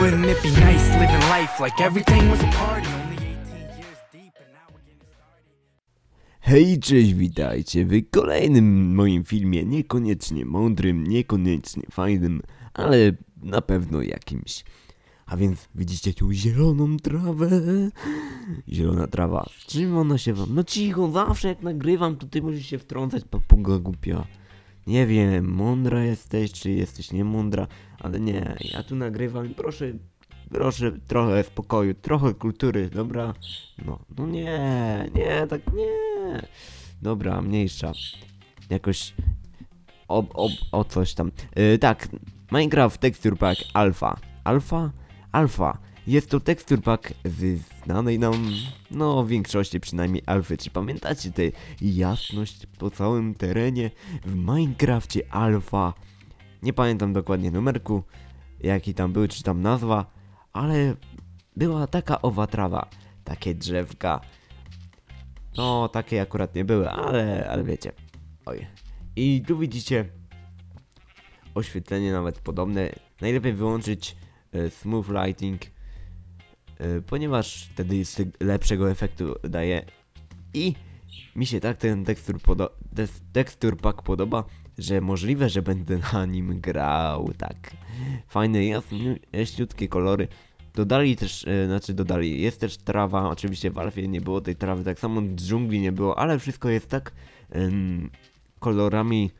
Wouldn't it be nice living life like everything was a party? Only 18 years deep and now we're getting started. Hej, cześć, witajcie w kolejnym moim filmie, niekoniecznie mądrym, niekoniecznie fajnym, ale na pewno jakimś. A więc widzicie tu zieloną trawę? Zielona trawa. Czym ona się wam... No cicho, zawsze jak nagrywam, to ty możesz się wtrącać, papuga głupia. Nie wiem, mądra jesteś, czy jesteś niemądra, ale nie, ja tu nagrywam proszę, proszę trochę spokoju, trochę kultury, dobra? No, no nie, nie, tak nie. Dobra, mniejsza. Jakoś ob, ob, o coś tam. Yy, tak, Minecraft Texture Pack Alpha. Alpha? Alpha. Jest to Texture Pack z znanej nam, no w większości przynajmniej alfy. Czy pamiętacie tę jasność po całym terenie w Minecrafcie Alpha? Nie pamiętam dokładnie numerku, jaki tam był, czy tam nazwa, ale była taka owa trawa, takie drzewka. No, takie akurat nie były, ale, ale wiecie. Oj. I tu widzicie oświetlenie nawet podobne. Najlepiej wyłączyć e, smooth lighting, ponieważ wtedy lepszego efektu daje. I mi się tak ten tekstur, tekstur podoba, że możliwe, że będę na nim grał, tak. Fajne, jaśniutkie kolory. Dodali też, e, znaczy dodali, jest też trawa, oczywiście w Alfie nie było tej trawy, tak samo w dżungli nie było, ale wszystko jest tak em, kolorami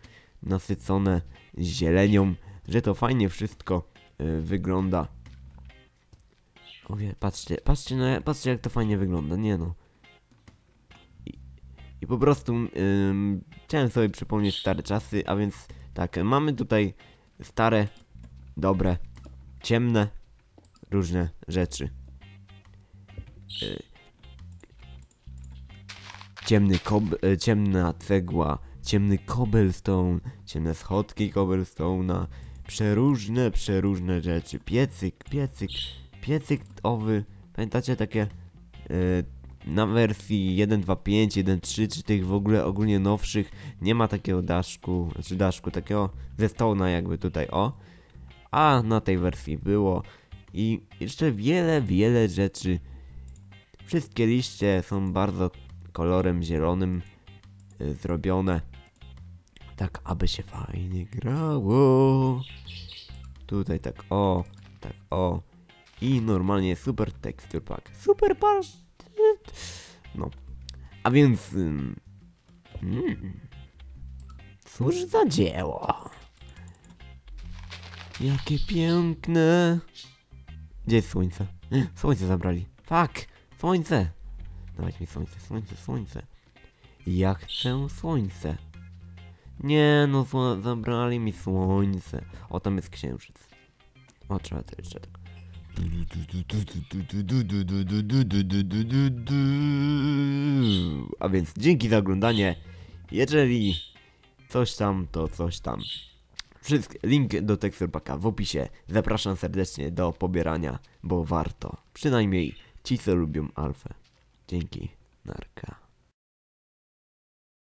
nasycone zielenią, że to fajnie wszystko e, wygląda. Wie, patrzcie, patrzcie, no, patrzcie jak to fajnie wygląda, nie no. I, po prostu ym, chciałem sobie przypomnieć stare czasy, a więc tak, mamy tutaj stare, dobre, ciemne, różne rzeczy. Y, Ciemny kob, y, ciemna cegła, ciemny cobblestone, ciemne schodki cobblestone'a, przeróżne, przeróżne rzeczy. Piecyk, piecyk, piecyk owy. Pamiętacie takie y, na wersji 1.2.5, 1.3 czy tych w ogóle ogólnie nowszych nie ma takiego daszku, znaczy daszku, takiego ze stołna jakby tutaj, o. A na tej wersji było i jeszcze wiele, wiele rzeczy. Wszystkie liście są bardzo kolorem zielonym y, zrobione. Tak, aby się fajnie grało. Tutaj tak o, tak o. I normalnie super texture pack. Super pack. No. A więc... Mm, cóż za dzieło. Jakie piękne. Gdzie jest słońce? Słońce zabrali. Fuck! Słońce! Dawaj mi słońce, słońce, słońce. Ja chcę słońce. Nie no, zabrali mi słońce. O, tam jest księżyc. O, trzeba jeszcze tak. A więc dzięki za oglądanie. Jeżeli coś tam, to coś tam. Wszystkie, link do teksturpaka w opisie. Zapraszam serdecznie do pobierania, bo warto. Przynajmniej ci, co lubią alfę. Dzięki, narka.